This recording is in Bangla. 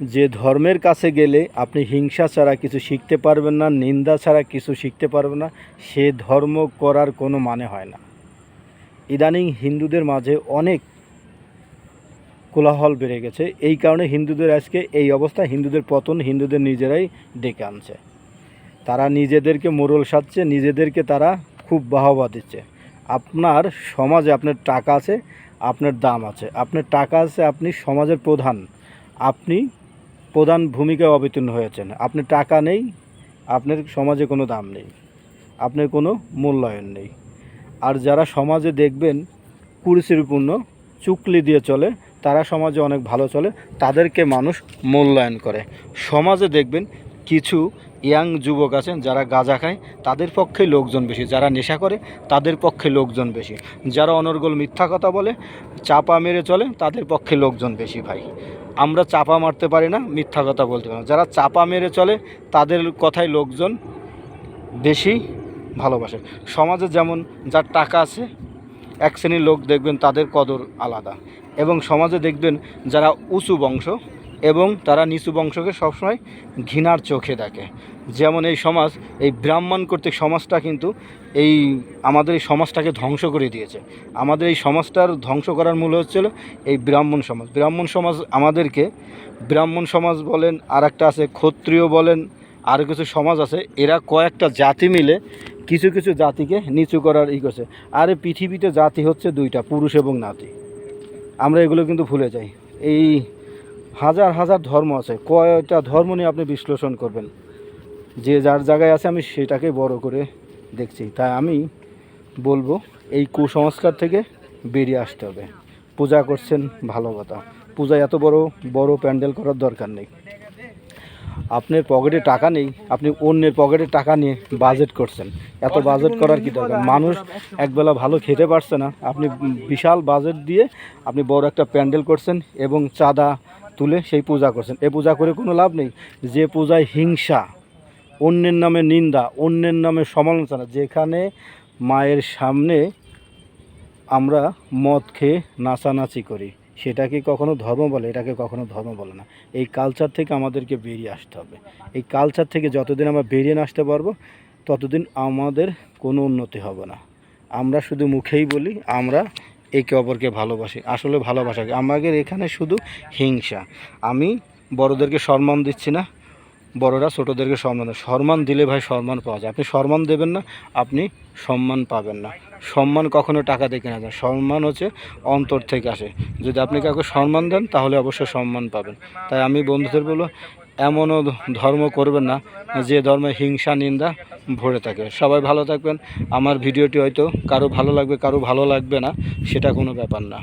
যে ধর্মের কাছে গেলে আপনি হিংসা ছাড়া কিছু শিখতে পারবেন না, নিন্দা ছাড়া কিছু শিখতে পারবেন না, সে ধর্ম করার কোনো মানে হয় না। ইদানিং হিন্দুদের মাঝে অনেক কোলাহল বেড়ে গেছে। এই কারণে হিন্দুদের আজকে এই অবস্থা, হিন্দুদের পতন হিন্দুদের নিজেরাই ডেকে আনছে। তারা নিজেদেরকে মোরল সাজছে নিজেদেরকে তারা খুব বাহবা দিচ্ছে। আপনার সমাজে আপনার টাকা আছে, আপনার দাম আছে। আপনার টাকা আছে, আপনি সমাজের প্রধান। আপনি প্রধান ভূমিকায় অবতীর্ণ হয়েছেন। আপনি টাকা নেই, আপনার সমাজে কোনো দাম নেই, আপনার কোনো মূল্যায়ন নেই। আর যারা সমাজে দেখবেন কুরুচিপূর্ণ, চুকলি দিয়ে চলে, তারা সমাজে অনেক ভালো চলে, তাদেরকে মানুষ মূল্যায়ন করে। সমাজে দেখবেন কিছু ইয়াং যুবক আছেন যারা গাঁজা খায়, তাদের পক্ষে লোকজন বেশি। যারা নেশা করে, তাদের পক্ষে লোকজন বেশি। যারা অনর্গল মিথ্যা কথা বলে, চাপা মেরে চলে, তাদের পক্ষে লোকজন বেশি ভাই। আমরা চাপা মারতে পারি না, মিথ্যা কথা বলতে পারি না। যারা চাপা মেরে চলে, তাদের কথায় লোকজন বেশি ভালোবাসে। সমাজে যেমন যার টাকা আছে, এক শ্রেণির লোক দেখবেন তাদের কদর আলাদা। এবং সমাজে দেখবেন যারা উঁচু বংশ এবং তারা নিচু বংশকে সবসময় ঘৃণার চোখে দেখে। যেমন এই সমাজ, এই ব্রাহ্মণ কর্তৃক সমাজটা কিন্তু এই আমাদের এই সমাজটাকে ধ্বংস করে দিয়েছে। আমাদের এই সমাজটার ধ্বংস করার মূল হচ্ছিল এই ব্রাহ্মণ সমাজ। ব্রাহ্মণ সমাজ আমাদেরকে, ব্রাহ্মণ সমাজ বলেন আর একটা আছে, ক্ষত্রিয় বলেন আরও কিছু সমাজ আছে, এরা কয়েকটা জাতি মিলে কিছু কিছু জাতিকে নিচু করার ই করছে। আর পৃথিবীতে জাতি হচ্ছে দুইটা, পুরুষ এবং নাতি। আমরা এগুলো কিন্তু ভুলে যাই। এই হাজার হাজার ধর্ম আছে। কয়টা ধর্ম নিয়ে আপনি বিশ্লেষণ করবেন? যে যার জায়গায় আছে, আমি সেটাকে বড় করে দেখছি। তাই আমি বলব, এই কুসংস্কার থেকে বেরিয়ে আসতে হবে। পূজা করছেন ভালো কথা পূজা এত বড় বড় প্যান্ডেল করার দরকার নেই। আপনার পকেটে টাকা নেই, আপনি অন্যের পকেটে টাকা নিয়ে বাজেট করছেন। এত বাজেট করার কি দরকার? মানুষ একবেলা ভালো খেতে পারছে না। আপনি বিশাল বাজেট দিয়ে আপনি বড় একটা প্যান্ডেল করছেন এবং চাঁদা তুলে সেই পূজা করছেন। এ পূজা করে কোনো লাভ নেই। যে পূজায় হিংসা, অন্যের নামে নিন্দা, অন্যের নামে সমালোচনা, যেখানে মায়ের সামনে আমরা মদ খেয়ে নাচানাচি করি, সেটাকে কখনো ধর্ম বলে, এটাকে কখনো ধর্ম বলে না। এই কালচার থেকে আমাদেরকে বেরিয়ে আসতে হবে। এই কালচার থেকে যতদিন আমরা বেরিয়ে না আসতে পারব, ততদিন আমাদের কোনো উন্নতি হবে না। আমরা শুধু মুখেই বলি, আমরা একে অপরকে ভালোবাসি, আসলে ভালোবাসা আমাদের এখানে শুধু হিংসা। আমি বড়দেরকে সম্মান দিচ্ছি না, বড়রা ছোটোদেরকে সম্মান সম্মান দিলে ভাই সম্মান পাওয়া যায়। আপনি সম্মান দেবেন না, আপনি সম্মান পাবেন না। সম্মান কখনো টাকা দিয়ে কেনা যায় সম্মান হচ্ছে অন্তর থেকে আসে। যদি আপনি কাউকে সম্মান দেন, তাহলে অবশ্যই সম্মান পাবেন। তাই আমি বন্ধুদের বলব এমনও ধর্ম করবেন না, যে ধর্মে হিংসা, নিন্দা ভরে থাকে। সবাই ভালো থাকবেন। আমার ভিডিওটি হয়তো কারও ভালো লাগবে, কারও ভালো লাগবে না, সেটা কোনো ব্যাপার না।